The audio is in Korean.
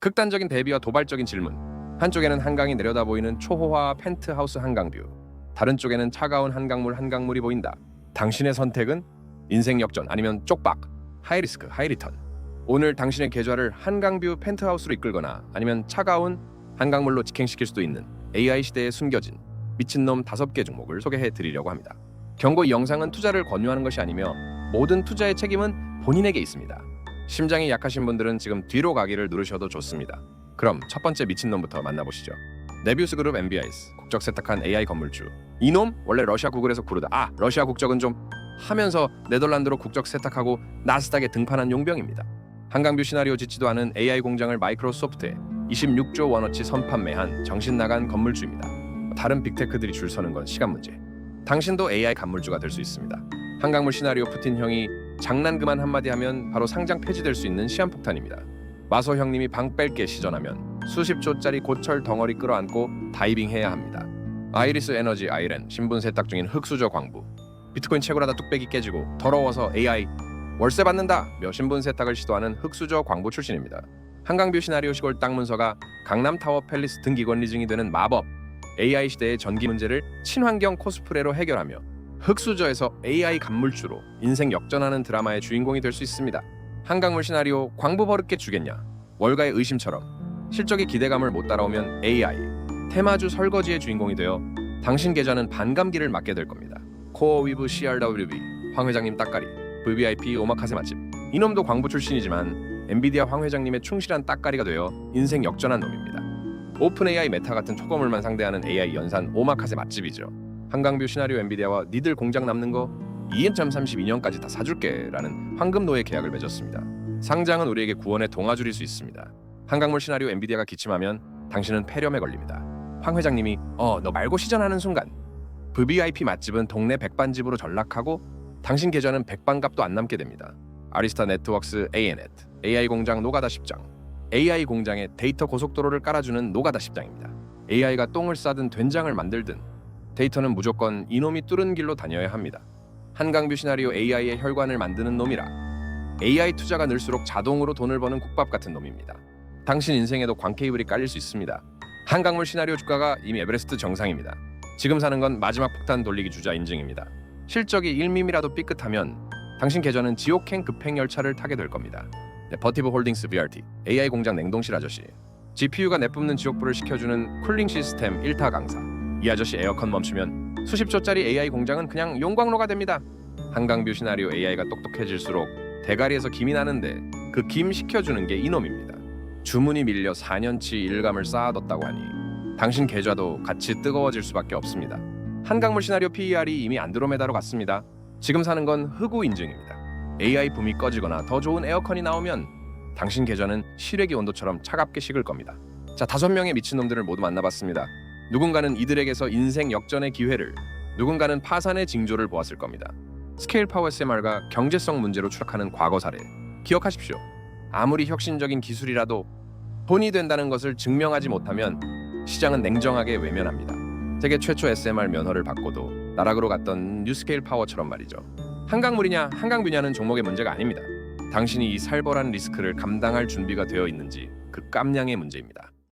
극단적인 대비와 도발적인 질문. 한쪽에는 한강이 내려다 보이는 초호화 펜트하우스 한강뷰. 다른 쪽에는 차가운 한강물 한강물이 보인다. 당신의 선택은 인생 역전 아니면 쪽박. 하이리스크 하이리턴. 오늘 당신의 계좌를 한강뷰 펜트하우스로 이끌거나 아니면 차가운 한강물로 직행시킬 수도 있는 AI 시대에 숨겨진 미친놈 다섯 개 종목을 소개해 드리려고 합니다. 경고 이 영상은 투자를 권유하는 것이 아니며 모든 투자의 책임은 본인에게 있습니다. 심장이 약하신 분들은 지금 뒤로 가기를 누르셔도 좋습니다. 그럼 첫 번째 미친놈부터 만나보시죠. 네비우스 그룹 MBIS 국적 세탁한 AI 건물주. 이놈 원래 러시아 구글에서 구르다. 아 러시아 국적은 좀 하면서 네덜란드로 국적 세탁하고 나스닥에 등판한 용병입니다. 한강뷰 시나리오 짓지도 않은 AI 공장을 마이크로소프트에 26조 원어치 선판매한 정신 나간 건물주입니다. 다른 빅테크들이 줄 서는 건 시간 문제. 당신도 AI 간물주가 될 수 있습니다. 한강물 시나리오 푸틴 형이 장난 그만 한마디 하면 바로 상장 폐지될 수 있는 시한폭탄입니다. 마소 형님이 방 뺄게 시전하면 수십 조짜리 고철 덩어리 끌어안고 다이빙해야 합니다. 아이리스 에너지 아이렌 신분 세탁 중인 흑수저 광부 비트코인 채굴하다 뚝배기 깨지고 더러워서 AI 월세 받는다 며 신분 세탁을 시도하는 흑수저 광부 출신입니다. 한강뷰 시나리오 시골 땅 문서가 강남 타워 팰리스 등기 권 리증이 되는 마법 AI 시대의 전기 문제를 친환경 코스프레로 해결하며 흑수저에서 AI 간물주로 인생 역전하는 드라마의 주인공이 될 수 있습니다. 한강물 시나리오 광부 버릇게 주겠냐? 월가의 의심처럼 실적의 기대감을 못 따라오면 AI 테마주 설거지의 주인공이 되어 당신 계좌는 반감기를 맞게 될 겁니다. 코어 위브 CRWB 황 회장님 따까리 VVIP 오마카세 맛집 이놈도 광부 출신이지만 엔비디아 황 회장님의 충실한 따까리가 되어 인생 역전한 놈입니다. 오픈 AI 메타 같은 초거물만 상대하는 AI 연산 오마카세 맛집이죠. 한강뷰 시나리오 엔비디아와 니들 공장 남는 거 2032년까지 다 사줄게 라는 황금 노예 계약을 맺었습니다. 상장은 우리에게 구원의 동아줄일 수 있습니다. 한강물 시나리오 엔비디아가 기침하면 당신은 폐렴에 걸립니다. 황 회장님이 어 너 말고 시전하는 순간 VVIP 맛집은 동네 백반집으로 전락하고 당신 계좌는 백반값도 안 남게 됩니다. 아리스타 네트워크스 ANET AI 공장 노가다 10장 AI 공장에 데이터 고속도로를 깔아주는 노가다 10장입니다. AI가 똥을 싸든 된장을 만들든 데이터는 무조건 이놈이 뚫은 길로 다녀야 합니다. 한강뷰 시나리오 AI의 혈관을 만드는 놈이라 AI 투자가 늘수록 자동으로 돈을 버는 국밥 같은 놈입니다. 당신 인생에도 광 케이블이 깔릴 수 있습니다. 한강물 시나리오 주가가 이미 에베레스트 정상입니다. 지금 사는 건 마지막 폭탄 돌리기 주자 인증입니다. 실적이 1미미라도 삐끗하면 당신 계좌는 지옥행 급행 열차를 타게 될 겁니다. 네, 버티브 홀딩스 BRT AI 공장 냉동실 아저씨 GPU가 내뿜는 지옥불을 식혀주는 쿨링 시스템 1타 강사 이 아저씨 에어컨 멈추면 수십 조짜리 AI 공장은 그냥 용광로가 됩니다. 한강뷰 시나리오 AI가 똑똑해질수록 대가리에서 김이 나는데 그김 식혀주는 게 이놈입니다. 주문이 밀려 4년치 일감을 쌓아뒀다고 하니 당신 계좌도 같이 뜨거워질 수밖에 없습니다. 한강물 시나리오 PER이 이미 안드로메다로 갔습니다. 지금 사는 건 흑우 인증입니다. AI 붐이 꺼지거나 더 좋은 에어컨이 나오면 당신 계좌는 시래기 온도처럼 차갑게 식을 겁니다. 자, 다섯 명의 미친놈들을 모두 만나봤습니다. 누군가는 이들에게서 인생 역전의 기회를, 누군가는 파산의 징조를 보았을 겁니다. 스케일 파워 SMR과 경제성 문제로 추락하는 과거 사례 기억하십시오. 아무리 혁신적인 기술이라도 돈이 된다는 것을 증명하지 못하면 시장은 냉정하게 외면합니다. 세계 최초 SMR 면허를 받고도 나락으로 갔던 뉴스케일 파워처럼 말이죠. 한강물이냐 한강뷰냐는 종목의 문제가 아닙니다. 당신이 이 살벌한 리스크를 감당할 준비가 되어 있는지 그 깜냥의 문제입니다.